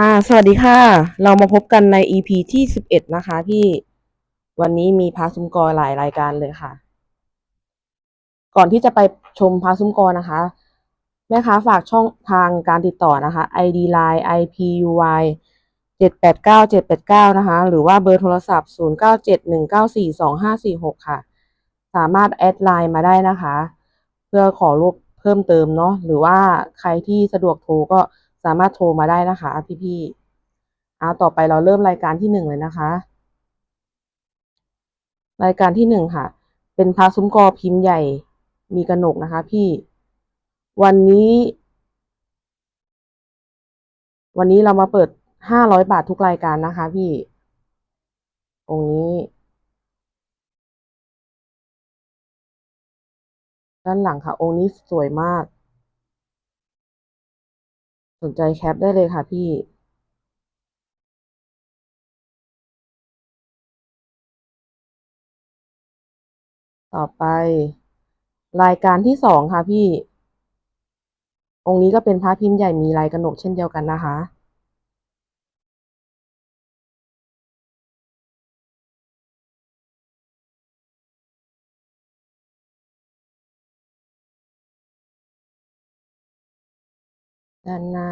อ่า สวัสดีค่ะ เรามาพบกันใน EP ที่สิบเอ็ดนะคะพี่ วันนี้มีพาซุมกอหลายรายการเลยค่ะ ก่อนที่จะไปชมพาซุมกอนะคะ แม่ค้าฝากช่องทางการติดต่อนะคะ ID Line IPUY เจ็ดแปดเก้าเจ็ดแปดเก้านะคะ หรือว่าเบอร์โทรศัพท์ศูนย์เก้าเจ็ดหนึ่งเก้าสี่สองห้าสี่หกค่ะ สามารถแอดไลน์มาได้นะคะ เพื่อขอรูปเพิ่มเติมเนาะ หรือว่าใครที่สะดวกโทรก็ สามารถโทรมาได้นะคะพี่ๆเอาต่อไปเราเริ่มรายการที่หนึ่งเลยนะคะ รายการที่หนึ่งค่ะ เป็นพาซุ้มกอพิมพ์ใหญ่มีกระหนกนะคะ พี่ วันนี้ วันนี้เรามาเปิดห้าร้อยบาททุกรายการนะคะ พี่องค์นี้ ด้านหลังค่ะ องค์นี้สวยมาก สนใจแคปได้เลยค่ะพี่ต่อไป รายการที่สองค่ะพี่ องค์นี้ก็เป็นพระพิมพ์ใหญ่มีลายกระหนกเช่นเดียวกันนะคะ ด้านหน้า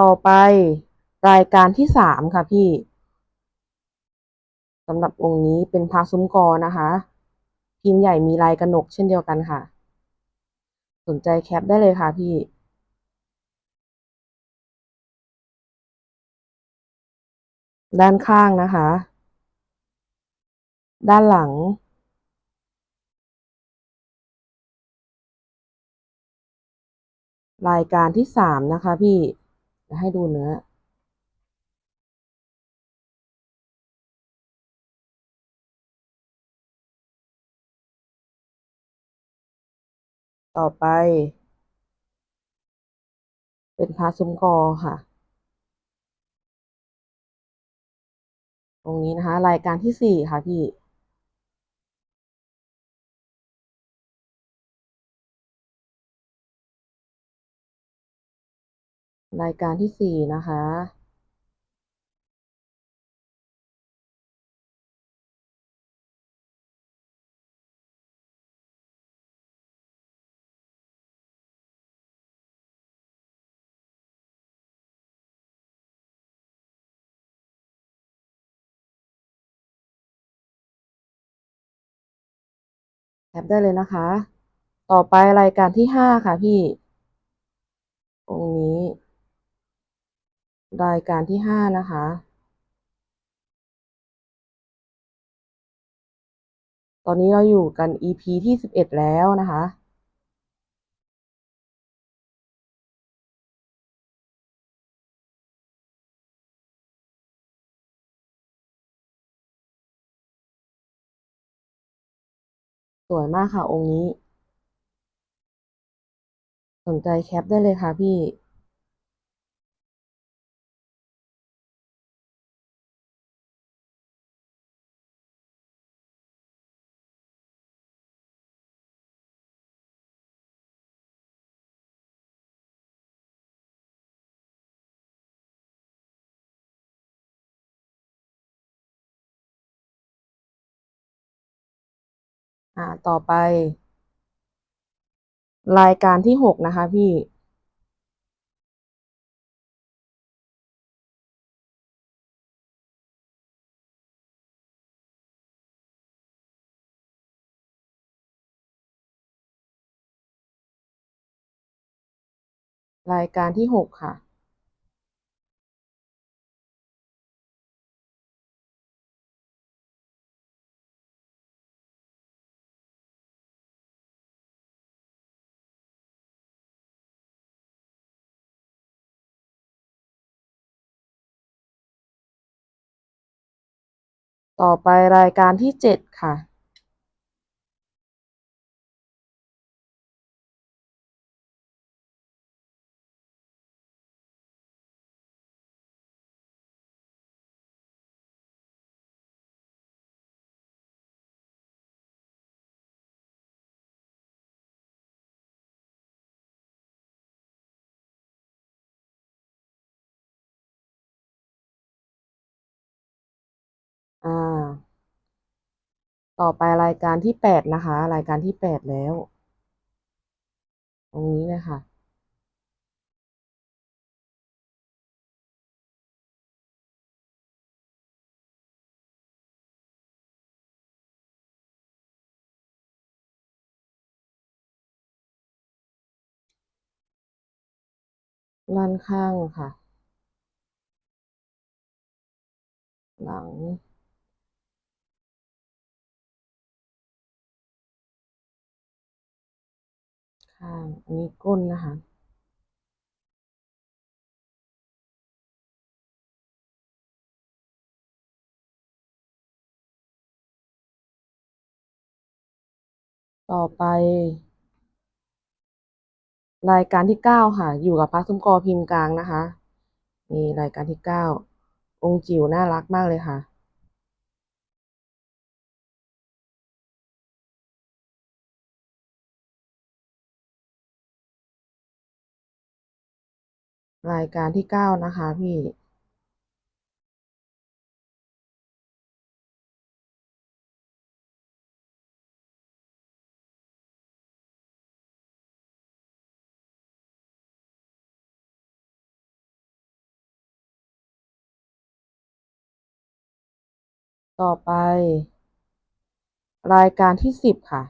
ต่อไปรายการที่สามค่ะพี่สำหรับองค์นี้เป็นพระซุ้มกอนะคะ พิมพ์ใหญ่มีลายกระหนกเช่นเดียวกันค่ะ สนใจแคปได้เลยค่ะพี่ด้านข้างนะคะ ด้านหลัง รายการที่สามนะคะ พี่จะให้ดูเนื้อ ต่อไป เป็นพระซุ้มกอค่ะ ตรงนี้นะคะ รายการที่สี่ค่ะพี่ รายการที่สี่นะคะแคปได้เลยนะคะ ต่อไปรายการที่ห้าค่ะพี่ ตรงนี้ รายการที่ห้านะคะตอนนี้เราอยู่กัน EP ที่สิบเอ็ดแล้วนะคะ สวยมากค่ะองค์นี้ สนใจแคปได้เลยค่ะพี่ อ่า ต่อไป รายการที่หกนะคะพี่รายการที่หกค่ะ ต่อไปรายการที่เจ็ดค่ะ ต่อไปรายการที่แปดนะคะ รายการที่แปดแล้ว ตรงนี้เลยค่ะด้านข้างค่ะ หลัง ข้างอันนี้ก้นนะคะต่อไป รายการที่เก้าค่ะ อยู่กับพระซุ้มกอพิมพ์กลางนะคะนี่รายการที่เก้าองค์จิ๋วน่ารักมากเลยค่ะ รายการที่เก้านะคะพี่ต่อไป รายการที่สิบค่ะ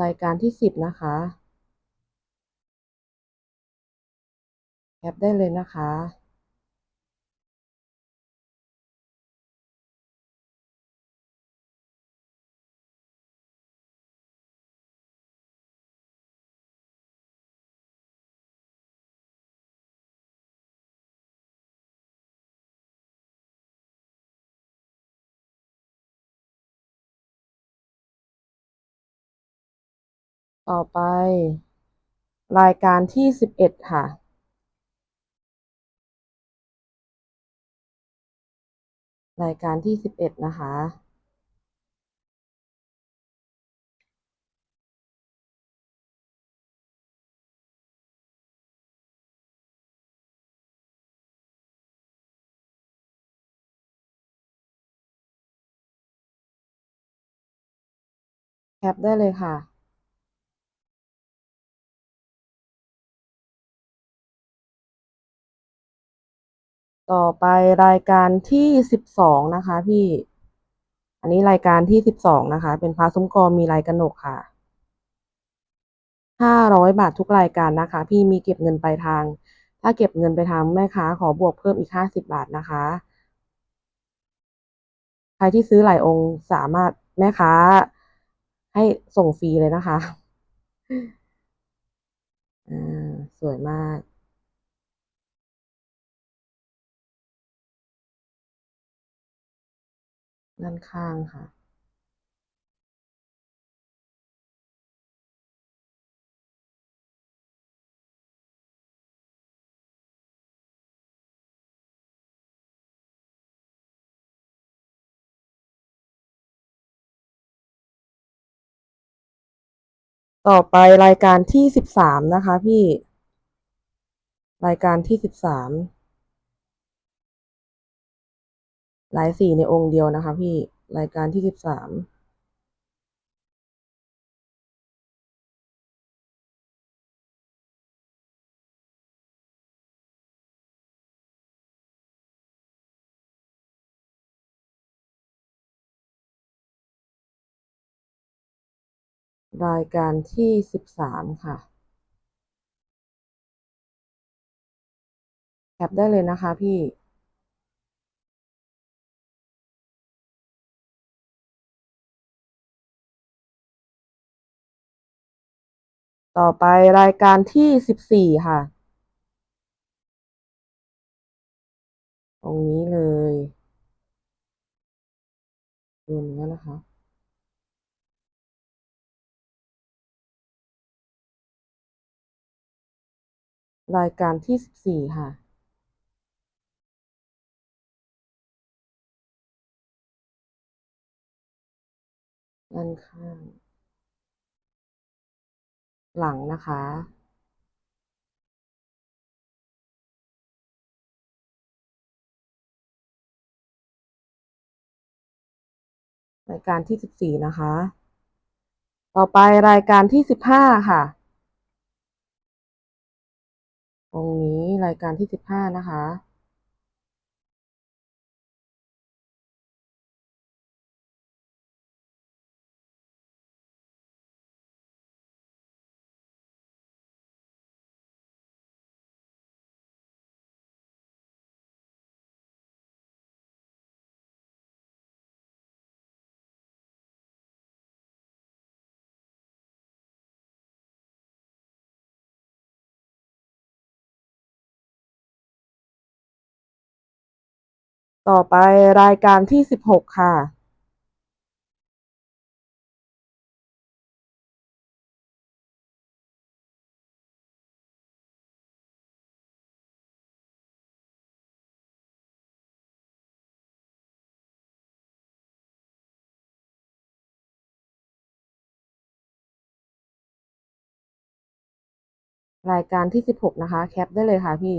รายการที่สิบนะคะแคปได้เลยนะคะ ต่อไป รายการที่สิบเอ็ดค่ะรายการที่สิบเอ็ดนะคะ แคปได้เลยค่ะ ต่อไปรายการที่สิบสองนะคะพี่ อันนี้รายการที่สิบสองนะคะ เป็นพระซุ้มกอมีลายกระหนกค่ะห้าร้อยบาททุกรายการนะคะ พี่มีเก็บเงินปลายทาง ถ้าเก็บเงินไปทางแม่ค้าขอบวกเพิ่มอีกห้าสิบบาทนะคะ ใครที่ซื้อหลายองค์สามารถแม่ค้าให้ส่งฟรีเลยนะคะ อ่า สวยมาก ด้านข้างค่ะต่อไปรายการที่สิบสามนะคะพี่ รายการที่สิบสาม หลายสีในองค์เดียวนะคะพี่รายการที่สิบสามรายการที่สิบสามค่ะ แคปได้เลยนะคะพี่ ต่อไปรายการที่สิบสี่ค่ะ ตรงนี้เลยดูเนื้อนะคะ รายการที่สิบสี่ค่ะด้านข้าง หลังนะคะรายการที่สิบสี่นะคะ ต่อไปรายการที่สิบห้าค่ะ ตรงนี้รายการที่สิบห้านะคะ ต่อไปรายการที่สิบหกค่ะรายการที่สิบหกนะคะ แคปได้เลยค่ะพี่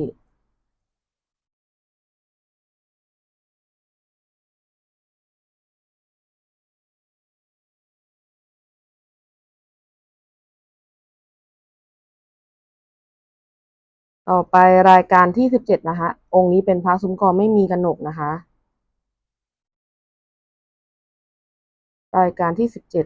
ต่อไปรายการที่สิบเจ็ดนะคะองค์นี้เป็นพระซุ้มกอไม่มีกระหนกนะคะ รายการที่สิบเจ็ด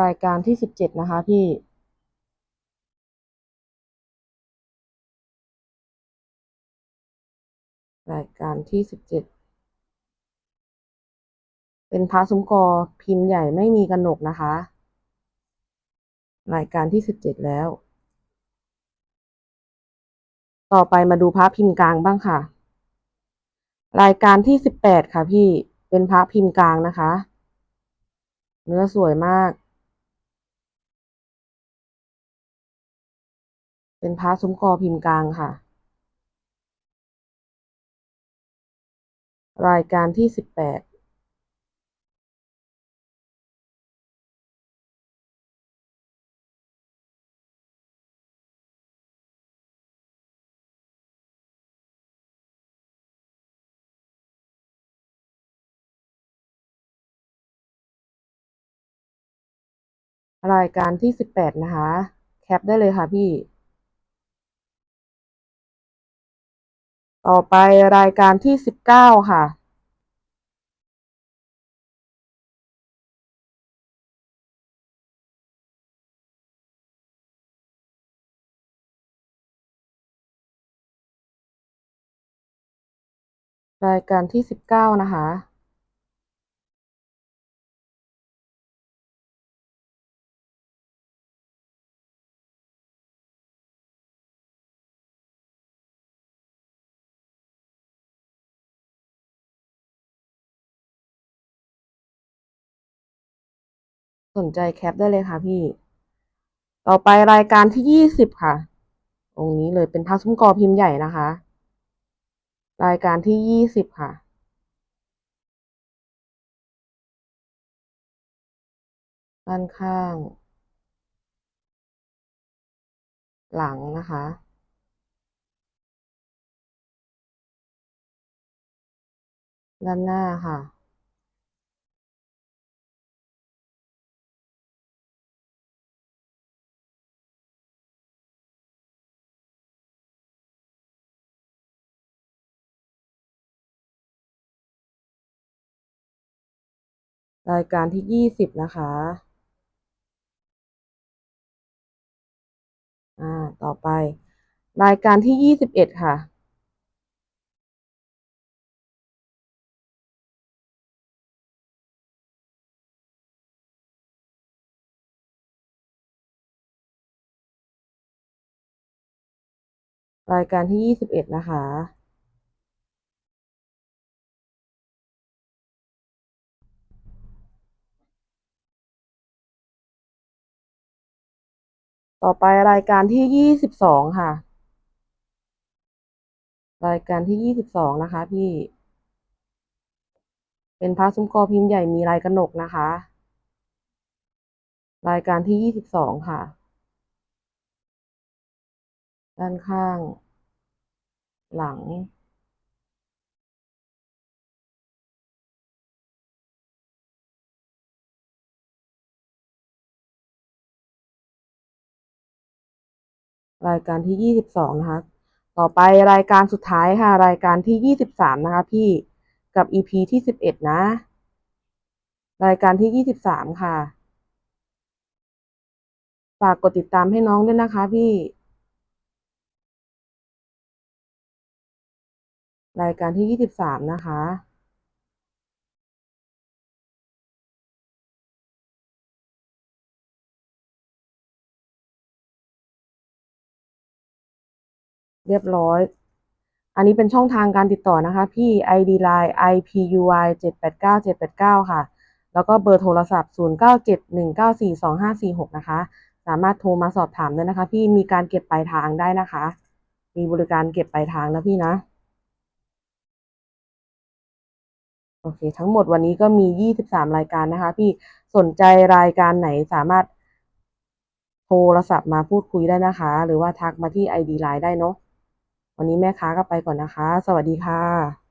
รายการที่สิบเจ็ดนะคะพี่รายการที่สิบเจ็ดเป็นพระซุ้มกอพิมพ์ใหญ่ไม่มีกระหนกนะคะ รายการที่สิบเจ็ดแล้ว ต่อไปมาดูพระพิมพ์กลางบ้างค่ะ รายการที่สิบแปดค่ะพี่เป็นพระพิมพ์กลางนะคะ เนื้อสวยมาก เป็นพระซุ้มกอพิมพ์กลางค่ะ รายการที่สิบแปดรายการที่สิบแปดนะคะ แคปได้เลยค่ะพี่ ต่อไปรายการที่สิบเก้าค่ะรายการที่สิบเก้านะคะ สนใจแคปได้เลยค่ะพี่ ต่อไปรายการที่ยี่สิบค่ะตรงนี้เลยเป็นพระซุ้มกอพิมพ์ใหญ่นะคะ รายการที่ยี่สิบค่ะด้านข้าง หลังนะคะ ด้านหน้าค่ะ รายการที่ยี่สิบนะคะ อ่า ต่อไป รายการที่ยี่สิบเอ็ดค่ะ รายการที่ยี่สิบเอ็ดนะคะ ต่อไปรายการที่ยี่สิบสองค่ะ รายการที่ยี่สิบสองนะคะ พี่ เป็นพระซุ้มกอพิมพ์ใหญ่มีลายกระหนกนะคะ รายการที่ยี่สิบสองค่ะ ด้านข้าง หลัง รายการที่ยี่สิบสองนะคะ ต่อไปรายการสุดท้ายค่ะ รายการที่ยี่สิบสามนะคะ พี่กับ EP ที่สิบเอ็ดนะ รายการที่ยี่สิบสามค่ะ ฝากกดติดตามให้น้องด้วยนะคะพี่ รายการที่ยี่สิบสามนะคะ เรียบร้อย อันนี้เป็นช่องทางการติดต่อนะคะ พี่ ID Line IPUI เจ็ดแปดเก้าเจ็ดแปดเก้าค่ะ แล้วก็เบอร์โทรศัพท์ศูนย์เก้าเจ็ดหนึ่งเก้าสี่สองห้าสี่หกนะคะ สามารถโทรมาสอบถามได้นะคะ พี่มีการเก็บปลายทางได้นะคะ มีบริการเก็บปลายทางนะพี่นะ โอเค ทั้งหมดวันนี้ก็มียี่สิบสามรายการนะคะ พี่สนใจรายการไหนสามารถโทรศัพท์มาพูดคุยได้นะคะ หรือว่าทักมาที่ ID Line ได้เนาะ วันนี้แม่ค้าก็ไปก่อนนะคะ สวัสดีค่ะ